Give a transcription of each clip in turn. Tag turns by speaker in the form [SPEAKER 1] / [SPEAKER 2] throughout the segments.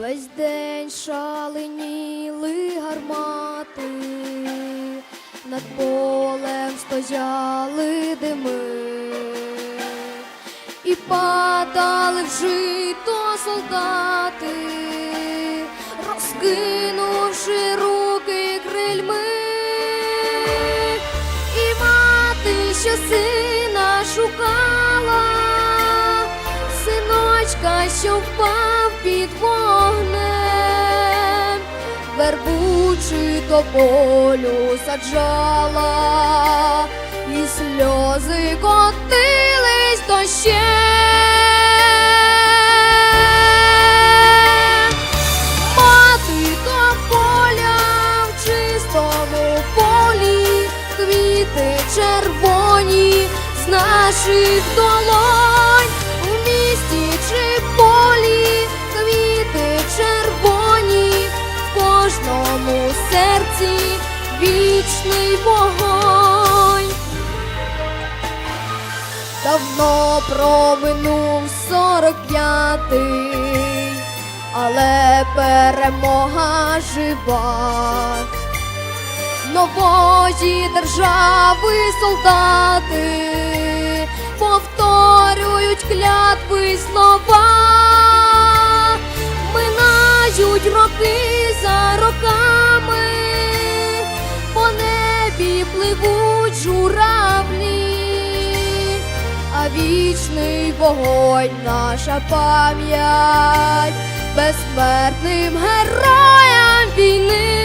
[SPEAKER 1] Весь день шаленіли гармати, над полем стояли дими, і падали в жито солдати, розкинувши синочка, що впав під вогнем, до полю саджала, і сльози котились дощем. Мати до поля в чистому полі, квіти червоні з наших долонь, серці вічний вогонь. Давно проминув сорок п'ятий, але перемога жива. Нової держави солдати повторюють клятви слова, вічний вогонь наша пам'ять безсмертним героям війни.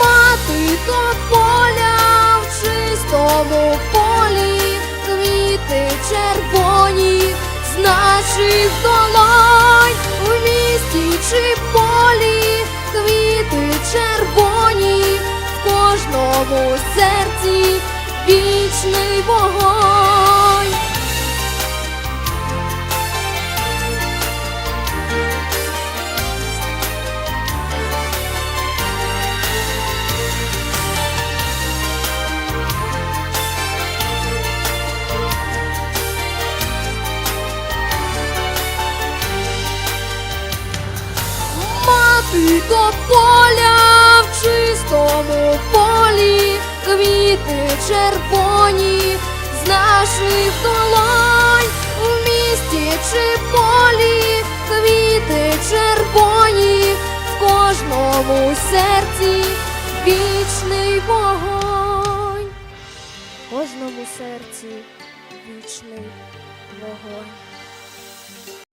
[SPEAKER 1] Мати до поля в чистому полі, квіти червоні з наших долонь, у місті чи полі, квіти червоні, кожному серці вічний вогонь. Мати до червоні з наших долонь, у місті чи полі, квіти червоні, в кожному серці вічний вогонь, в кожному серці вічний вогонь.